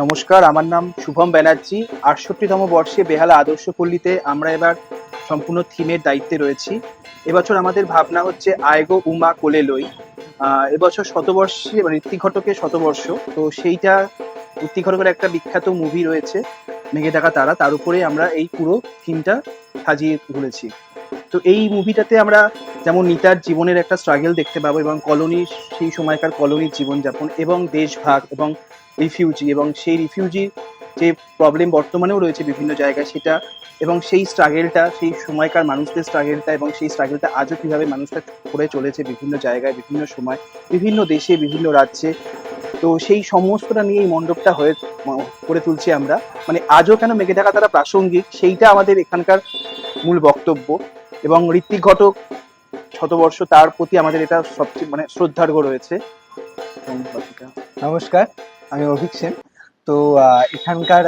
নমস্কার, আমার নাম শুভম ব্যানার্জি। আটষট্টিতম বর্ষে বেহালা আদর্শ পল্লীতে আমরা এবার সম্পূর্ণ থিমের দায়িত্বে রয়েছি। এবছর আমাদের ভাবনা হচ্ছে আয়গো উমা কোলে লই। এবছর শতবর্ষে মানে ঋত্বিক ঘটকের শতবর্ষ। তো সেইটা ঋত্বিক ঘটকের একটা বিখ্যাত মুভি রয়েছে, মেঘে ডাকা তারা। তার উপরে আমরা এই পুরো থিমটা সাজিয়ে তুলেছি। তো এই মুভিটাতে আমরা যেমন নিতার জীবনের একটা স্ট্রাগল দেখতে পাবো এবং কলোনির সেই সময়কার কলোনির জীবনযাপন এবং দেশভাগ এবং রিফিউজি এবং সেই রিফিউজির যে প্রবলেম বর্তমানেও রয়েছে বিভিন্ন জায়গায় সেটা এবং সেই স্ট্রাগেলটা সেই সময়কার মানুষদের স্ট্রাগেলটা এবং সেই স্ট্রাগেলটা আজও কীভাবে মানুষটা করে চলেছে বিভিন্ন জায়গায়, বিভিন্ন সময়, বিভিন্ন দেশে, বিভিন্ন রাজ্যে। তো সেই সমস্তটা নিয়ে এই মণ্ডপটা হয়ে, করে তুলছি আমরা। মানে আজও কেন মেঘে থাকা তারা প্রাসঙ্গিক, সেইটা আমাদের এখানকার মূল বক্তব্য। এবং ঋত্বিক ঘটক শতবর্ষ, তার প্রতি আমাদের এটা সবচেয়ে মানে শ্রদ্ধার্ঘ রয়েছে। নমস্কার, আমি অভিক সেন। তো এখানকার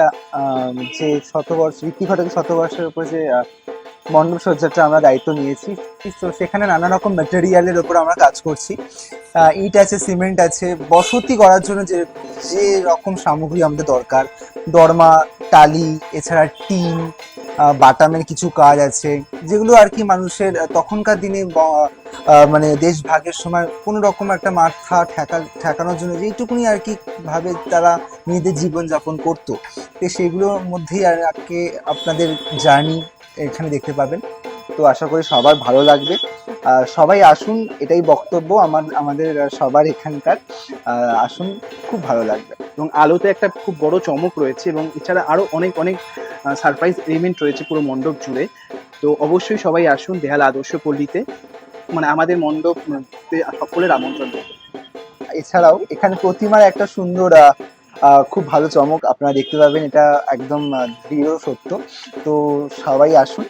যে শতবর্ষ, ঋত্বিক ঘটকের শতবর্ষের উপর যে মণ্ডপ সজ্জাটা আমরা দায়িত্ব নিয়েছি, তো সেখানে নানা রকম ম্যাটেরিয়ালের উপর আমরা কাজ করছি। ইট আছে, সিমেন্ট আছে, বসতি করার জন্য যে যে রকম সামগ্রী আমাদের দরকার। দরমা, টালি, এছাড়া টিন বাটামের কিছু কাজ আছে, যেগুলো আর কি মানুষের তখনকার দিনে মানে দেশ ভাগের সময় কোনো রকম একটা মাথা ঠেকা, ঠেকানোর জন্য যেইটুকুনি আর কি ভাবে তারা নিজেদের জীবনযাপন করতো। তো সেগুলোর মধ্যেই আর আজকে আপনাদের জার্নি এখানে দেখতে পাবেন। তো আশা করি সবার ভালো লাগবে। সবাই আসুন, এটাই বক্তব্য আমার, আমাদের সবার এখানকার। আসুন, খুব ভালো লাগবে। এবং আলোতে একটা খুব বড় চমক রয়েছে এবং এছাড়া আরও অনেক অনেক সারপ্রাইজ এলিমেন্ট রয়েছে পুরো মণ্ডপ জুড়ে। তো অবশ্যই সবাই আসুন দেহাল আদর্শ পল্লীতে। মানে আমাদের মণ্ডপ সকলের আমন্ত্রণ। এছাড়াও এখানে প্রতিমার একটা সুন্দর খুব ভালো চমক আপনারা দেখতে পাবেন। এটা একদম দৃঢ় সত্য। তো সবাই আসুন।